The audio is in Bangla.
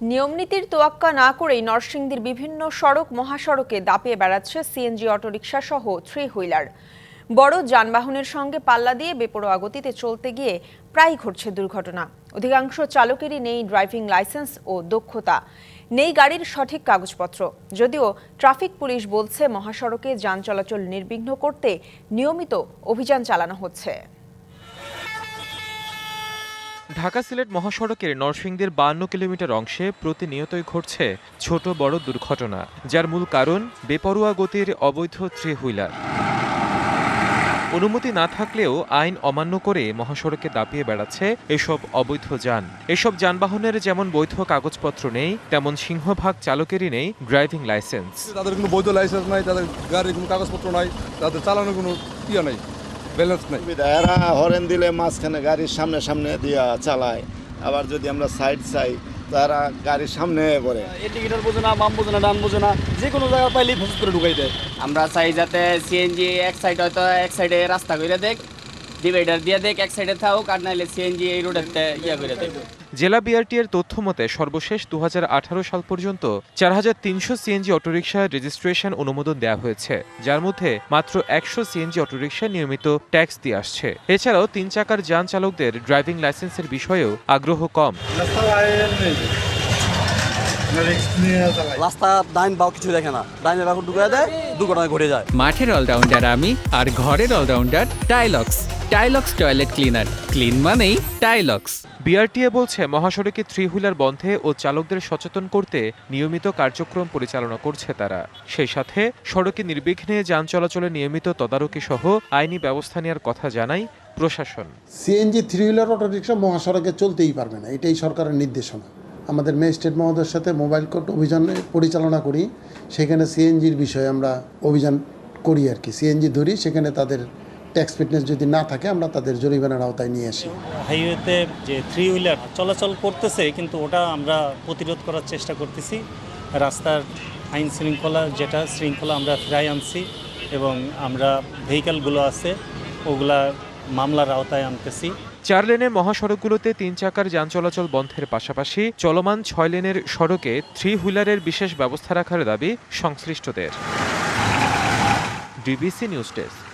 নিয়মনীতির তোয়াক্কা না করেই নরসিংদীর বিভিন্ন সড়ক মহাসড়কে দাপিয়ে বেড়াচ্ছে সিএনজি অটোরিকশা সহ থ্রি হুইলার বড় যানবাহনের সঙ্গে পাল্লা দিয়ে বেপরোয়া গতিতে চলতে গিয়ে প্রায়ই ঘটছে দুর্ঘটনা। অধিকাংশ চালকেরই নেই ড্রাইভিং লাইসেন্স ও দক্ষতা। নেই গাড়ির সঠিক কাগজপত্র। যদিও ট্রাফিক পুলিশ বলছে, মহাসড়কে যান চলাচল নির্বিঘ্ন করতে নিয়মিত অভিযান চালানো হচ্ছে। ঢাকা সিলেট মহাসড়কের নরসিংদীর বান্ন কিলোমিটার অংশে প্রতিনিয়তই ঘটছে ছোট বড় দুর্ঘটনা, যার মূল কারণ বেপরোয়া গতির অবৈধ থ্রি হুইলার অনুমতি না থাকলেও আইন অমান্য করে মহাসড়কে দাপিয়ে বেড়াচ্ছে এসব অবৈধ যান। এসব যানবাহনের যেমন বৈধ কাগজপত্র নেই, তেমন সিংহভাগ চালকেরই নেই ড্রাইভিং লাইসেন্স। তাদের কোনো বৈধ লাইসেন্স নাই, তাদের গাড়ির কোনো কাগজপত্র নাই, তাদের চালানোর কোনো ইয়ে নাই। ব্যালেন্স নাই। এরা হরেন দিলে মাঝখানে গাড়ির সামনে সামনে দিয়া চালায় আবার যদি আমরা সাইড চাই তারা গাড়ির সামনে পড়ে ইন্ডিকেটার বোঝে না বাম বোঝে না ডান বোঝে না যে কোনো জায়গা পাইলেই ফেস করে ঢুকাই দেয়। আমরা চাই যাতে সিএনজি এক সাইড হয়তো এক সাইডে রাস্তা করে দেখ ডিভাইডার দিয়ে দেখ এক সাইডে থাকুক আর নাইলে সিএনজি এই রোডের ইয়া করে দেখ। জেলা বিআরটি এর তথ্য মতে সর্বশেষ দু হাজার আঠারো সাল পর্যন্ত চার হাজার তিনশো সিএনজি অটোরিকশার রেজিস্ট্রেশন অনুমোদন দেওয়া হয়েছে যার মধ্যে মাত্র একশো সিএনজি অটোরিকশা নিয়মিত ট্যাক্স দিয়ে আসছে। এছাড়াও তিন চাকার যান চালকদের ড্রাইভিং লাইসেন্সের বিষয়েও আগ্রহ কম। রাস্তা ডাইন বাও কিছু দেখে না। ডাইনে বাকু ঢুকাই দেয় দুর্ঘটনা ঘটে যায়। মাঠের অলরাউন্ডার আমি আর ঘরের allrounder Tylox Tylox toilet cleaner clean মানেই টাইলক্স বিআরটিএ বলছে মহাসড়কে থ্রি হুইলার বন্ধে ও চালকদের সচেতন করতে নিয়মিত কার্যক্রম পরিচালনা করছে তারা। সেই সাথে সড়কে নির্বিঘ্নে যান চলাচলে নিয়মিত তদারকি সহ আইনি ব্যবস্থা নেওয়ার কথা জানায় প্রশাসন। সিএনজি থ্রি হুইলার অটোরিকশা মহাসড়কে চলতেই পারবে না এটাই সরকারের নির্দেশনা। আমাদের ম্যাজিস্ট্রেট মহোদয়ের সাথে মোবাইল কোর্ট অভিযান পরিচালনা করি সেখানে সিএনজির বিষয়ে আমরা অভিযান করি আর কি। সিএনজি ধরি সেখানে তাদের ট্যাক্স ফিটনেস যদি না থাকে আমরা তাদের জরিমানার আওতায় নিয়ে আসি। হাইওয়েতে যে থ্রি হুইলার চলাচল করতেছে কিন্তু ওটা আমরা প্রতিরোধ করার চেষ্টা করতেছি। রাস্তার আইন শৃঙ্খলা যেটা শৃঙ্খলা আমরা ফিরাই আনছি এবং আমরা ভেহিক্যালগুলো আছে ওগুলা মামলার আওতায় আনতেছি। চার লেনের মহাসড়কগুলোতে তিন চাকার যান চলাচল বন্ধের পাশাপাশি চলমান ছয় লেনের সড়কে থ্রি হুইলারের বিশেষ ব্যবস্থা রাখার দাবি সংশ্লিষ্টদের। DBC news desk.